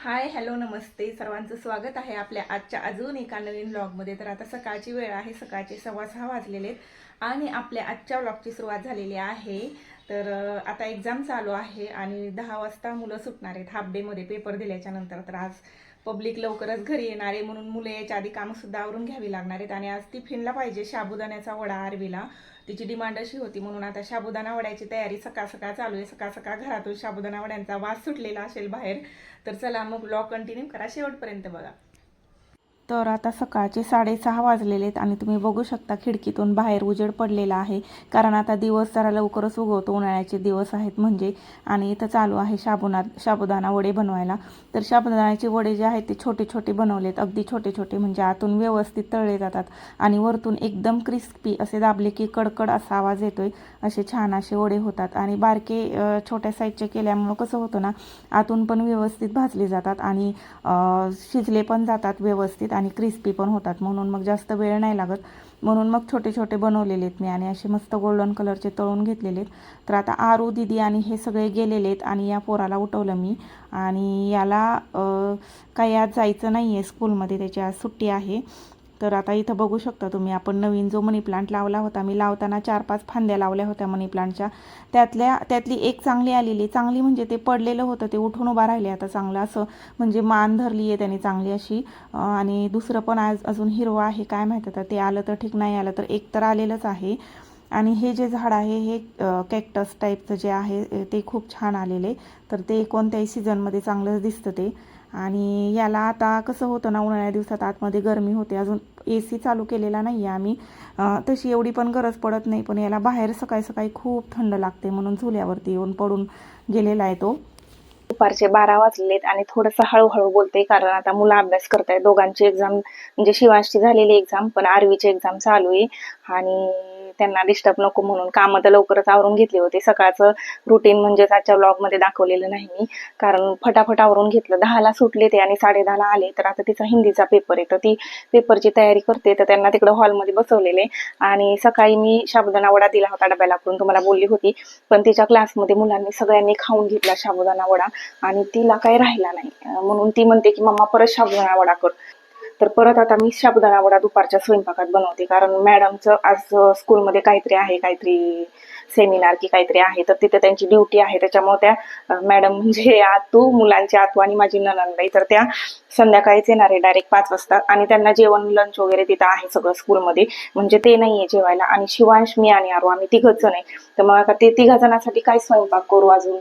Hi hello नमस्ते. सर्वांचं स्वागत आहे आपल्या आजच्या अजून एका नवीन ब्लॉगमध्ये तर आता सकाळची वेळ आहे सकाळचे सव्वा सहा वाजलेले आहेत आणि आपल्या आजच्या ब्लॉगची सुरुवात झालेली आहे. तर आता एक्झाम चालू आहे आणि दहा वाजता मुलं सुटणार आहेत. हाफ डेमध्ये पेपर दिल्याच्या नंतर तर आज पब्लिक लवकरच घरी येणार आहे म्हणून मुलं याच्या आधी कामंसुद्धा आवरून घ्यावी लागणार आहेत. आणि आज टिफिनला पाहिजे साबुदाण्याचा वडा आरवीला. तिची डिमांड अशी होती म्हणून आता साबुदाणा वड्याची तयारी सकाळ सकाळ चालू आहे. सकाळ सकाळ घरातून साबुदाणा वड्यांचा वास सुटलेला असेल बाहेर. तर चला मग ब्लॉग कंटिन्यू करा शेवटपर्यंत बघा. तर आता सकाळचे साडेसहा वाजलेले आहेत आणि तुम्ही बघू शकता खिडकीतून बाहेर उजेड पडलेला आहे. कारण आता दिवस जरा लवकरच उगवतो उन्हाळ्याचे दिवस आहेत म्हणजे. आणि इथं चालू आहे शाबुना शाबुदाना वडे बनवायला. तर शाबुदाण्याचे वडे जे आहेत ते छोटे छोटे बनवलेत. अगदी छोटे छोटे म्हणजे आतून व्यवस्थित तळले जातात. आणि वरतून एकदम क्रिस्पी असे दाबले की कडकड असा आवाज येतोय. असे छान असे वडे होतात. आणि बारके छोट्या साईजचे केल्यामुळं कसं होतं ना आतून पण व्यवस्थित भाजले जातात. आणि शिजले पण जातात व्यवस्थित. आणि क्रिस्पी पण होतात. म्हणून मग जास्त वेळ नाही लागत. म्हणून मग छोटे छोटे बनवलेले आहेत मी आणि असे मस्त गोल्डन कलरचे तळून घेतलेले आहेत. तर आता आरू दिदी आणि हे सगळे गेलेले आहेत आणि या पोराला उठवलं मी. आणि याला काही आज जायचं नाही आहे स्कूलमध्ये त्याची आज सुट्टी आहे. तर आता इथं बघू शकता तुम्ही आपण नवीन जो मनी प्लांट लावला होता मी लावताना चार पाच फांद्या लावल्या होत्या मनी प्लांटच्या त्यातल्या त्यातली एक चांगली आलेली चांगली म्हणजे ते पडलेलं होतं ते उठून उभा राहिले आता चांगलं असं म्हणजे मान धरली आहे त्याने चांगली अशी. आणि दुसरं पण आज अजून हिरवं आहे काय माहीत आता ते आलं तर ठीक नाही आलं तर एक तर आलेलंच आहे. आणि हे जे झाड आहे हे कॅक्टस टाईपचं जे आहे ते खूप छान आलेले. तर ते कोणत्याही सीझनमध्ये चांगलंच दिसतं ते. आणि याला आता कसं होतं ना उन्हाळ्या दिवसात आतमध्ये गरमी होते अजून ए सी चालू केलेला नाही आहे आम्ही तशी एवढी पण गरज पडत नाही पण याला बाहेर सकाळी सकाळी खूप थंड लागते म्हणून झुल्यावरती येऊन पडून गेलेला आहे तो. दुपारचे बारा वाजलेत आणि थोडंसं हळूहळू बोलते कारण आता मुलं अभ्यास करतायत. दोघांची एक्झाम म्हणजे शिवांशची झालेली एक्झाम पण आरवीची एक्झाम चालू आहे. आणि त्यांना डिस्टर्ब नको म्हणून कामं तर लवकरच आवरून घेतली होती. सकाळचं रुटीन म्हणजेच आजच्या ब्लॉगमध्ये दाखवलेलं नाही मी. कारण फटाफट आवरून घेतलं. दहाला सुटले ते आणि साडे दहाला आले. तर आता तिचा हिंदीचा पेपर आहे. तर ती पेपरची तयारी करते. तर त्यांना तिकडं हॉलमध्ये बसवलेले. आणि सकाळी मी साबुदाणा वडा दिला होता डब्याला करून. तुम्हाला बोलली होती पण तिच्या क्लासमध्ये मुलांनी सगळ्यांनी खाऊन घेतला साबुदाणा वडा आणि तिला काही राहिला नाही. म्हणून ती म्हणते की मम्मा परत साबुदाणा वडा कर. तर परत आता मी साबुदाणा वडा दुपारच्या स्वयंपाकात बनवते. कारण मॅडमचं आज स्कूलमध्ये काहीतरी आहे काहीतरी सेमिनार की काहीतरी आहे. तर तिथे त्यांची ड्युटी आहे. त्याच्यामुळे त्या मॅडम म्हणजे आतू मुलांची आतू आणि माझी ननंदबाई तर त्या संध्याकाळीच येणार आहे डायरेक्ट पाच वाजता. आणि त्यांना जेवण लंच वगैरे तिथं आहे सगळं स्कूलमध्ये. म्हणजे ते नाहीये जेवायला. आणि शिवांश मी आणि आरो आम्ही तिघच जण आहे. तर मग आता ते तिघा जणांसाठी काय स्वयंपाक करू अजून?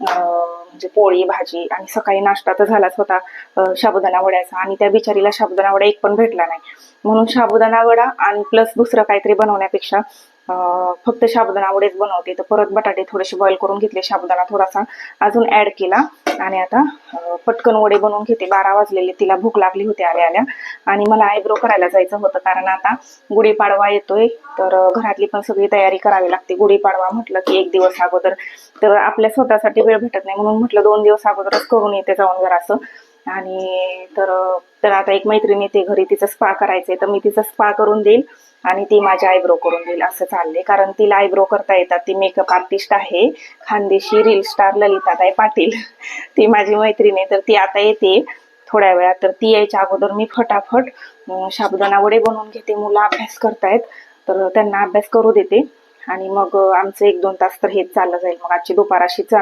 अं, म्हणजे पोळी भाजी आणि सकाळी नाश्ता तर झालाच होता अं, साबुदाणा वड्याचा. आणि त्या बिचारीला साबुदाणा वडा एक पण भेटला नाही. म्हणून साबुदाणा वडा आणि प्लस दुसरं काहीतरी बनवण्यापेक्षा अं, फक्त साबुदाणा वडेच बनवते. तर परत बटाटे थोडेसे बॉईल करून घेतले साबुदाणा थोडासा अजून ऍड केला. आणि आता पटकन वडे बनवून घेते. बारा वाजलेले तिला भूक लागली होती आल्या आल्या. आणि मला आयब्रो करायला जायचं होतं कारण आता गुढीपाडवा येतोय. तर घरातली पण सगळी तयारी करावी लागते. गुढीपाडवा म्हटलं की एक दिवस अगोदर. तर आपल्या स्वतःसाठी वेळ भेटत नाही म्हणून म्हटलं दोन दिवस अगोदरच करून येते जाऊन जरासं आणि तर तर आता एक मैत्रीण येते घरी तिचं स्पा करायचंय तर मी तिचं स्पा करून देईल आणि ती माझी आयब्रो करून देईल असं चाललंय. कारण तिला आयब्रो करता येतात. ती मेकअप आर्टिस्ट आहे. Khandeshi reel star ललिताताई Patil. ती माझी मैत्रीण आहे. तर ती आता येते. थोड्या वेळात तर ती यायच्या अगोदर मी फटाफट अं, साबुदाणा वडे बनवून घेते. मुलं अभ्यास करतायत तर त्यांना अभ्यास करू देते. आणि मग आमचं एक दोन तास तर हेच चाललं जाईल. मग आजची दुपार अशीच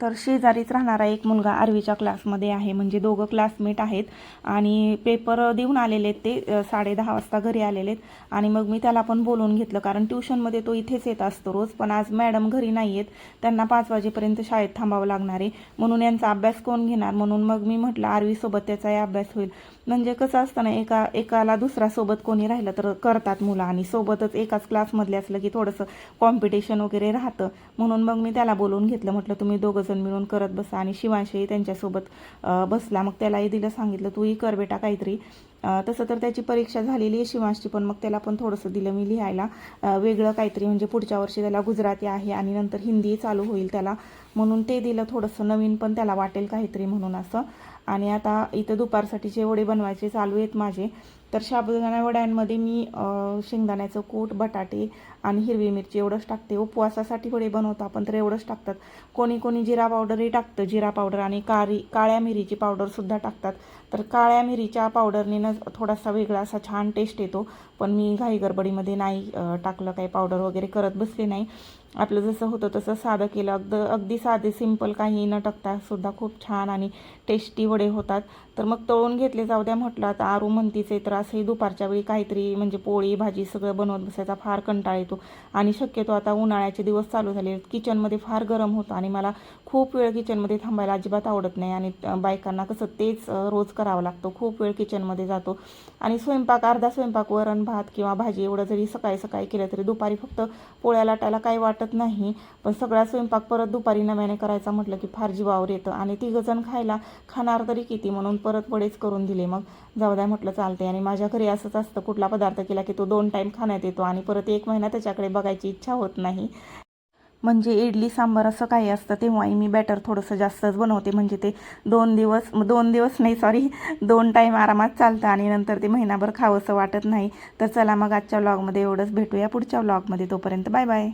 तर शेजारीच राहणारा एक मुलगा आरवीच्या क्लासमध्ये आहे. म्हणजे दोघं क्लासमेट आहेत. आणि पेपर देऊन आलेले आहेत ते साडे दहा वाजता घरी आलेले आहेत. आणि मग मी त्याला पण बोलवून घेतलं. कारण ट्युशनमध्ये तो इथेच येत असतो रोज. पण आज मॅडम घरी नाही आहेत त्यांना पाच वाजेपर्यंत शाळेत थांबावं लागणार आहे. म्हणून यांचा अभ्यास कोण घेणार? म्हणून मग मी म्हटलं आरवीसोबत त्याचाही अभ्यास होईल. म्हणजे कसं असतं ना एका एकाला दुसरा सोबत कोणी राहिलं तर करतात मुलं. आणि सोबतच एकाच क्लासमधले असलं की थोडंसं कॉम्पिटिशन वगैरे राहतं. म्हणून मग मी त्याला बोलवून घेतलं. म्हटलं तुम्ही दोघं जण मिळून करत बसा आणि शिवांशही त्यांच्यासोबत बसला. मग त्यालाही दिलं सांगितलं तूही कर बेटा काहीतरी. तसं तर त्याची परीक्षा झालेली आहे शिवांशची पण मग त्याला पण थोडंसं दिलं मी लिहायला. वेगळं काहीतरी म्हणजे पुढच्या वर्षी त्याला गुजराती आहे आणि नंतर हिंदी चालू होईल त्याला. म्हणून ते दिलं थोडंसं नवीन पण त्याला वाटेल काहीतरी म्हणून असं. आणि आता इथं दुपारसाठीचे वडे बनवायचे चालू आहेत माझे तर साबुदाणा वड्यांमध्ये मी शेंगदाण्याचं कूट बटाटे आणि हिरवी मिरची एवढंच टाकते. उपवासासाठी वडे बनवतो आपण तर एवढंच टाकतात. कोणी कोणी जिरा पावडरही टाकतं जिरा पावडर आणि काळी काळ्या मिरीची पावडरसुद्धा टाकतात. तर काळ्या मिरीच्या पावडरने ना थोडासा वेगळा असा छान टेस्ट येतो. पण मी घाई गडबडीमध्ये नाही टाकलं काही पावडर वगैरे करत बसले नाही. आपलं जसं होतं तसं साधं केलं. अगद अगदी साधे सिंपल काही न टाकता सुद्धा खूप छान आणि टेस्टी वडे होतात. तर मग तळून घेतले जाऊ द्या म्हटलं आता आरू म्हणतीचे तर असंही दुपारच्या वेळी काहीतरी म्हणजे पोळी भाजी सगळं बनवत बसायचा फार कंटाळा येतो. आणि शक्यतो आता उन्हाळ्याचे दिवस चालू झाले. आहेत. किचनमध्ये फार गरम होतं आणि मला खूप वेळ किचनमध्ये थांबायला अजिबात आवडत नाही. आणि बायकांना कसं तेच रोज करावं लागतं. खूप वेळ किचनमध्ये जातो. आणि स्वयंपाक अर्धा स्वयंपाक वरण भात किंवा भाजी एवढं जरी सकाळी सकाळी केलं तरी दुपारी फक्त पोळ्या लाटायला काही वाटत नाही. पण सगळा स्वयंपाक परत दुपारी नव्याने करायचा म्हटलं की फार जीवावर येतं आणि तिघंजण खायला खाणार तरी किती म्हणून परत वडेच करून दिले. मग जाऊ द्या म्हटलं चालते आणि माझ्या घरी असंच असतं. कुठला पदार्थ केला की तो दोन टाईम खाण्यात येतो आणि परत एक महिना त्याच्याकडे बघायची इच्छा होत नाही. म्हणजे इडली सांबार असं काही असतं तेव्हाही मी बॅटर थोडंसं जास्तच बनवते. म्हणजे ते दोन दिवस दोन दिवस नाही सॉरी दोन टाईम आरामात चालतं आणि नंतर ते महिनाभर खावंसं वाटत नाही. तर चला मग आजच्या व्लॉगमध्ये एवढंच. भेटूया पुढच्या व्लॉगमध्ये तोपर्यंत बाय बाय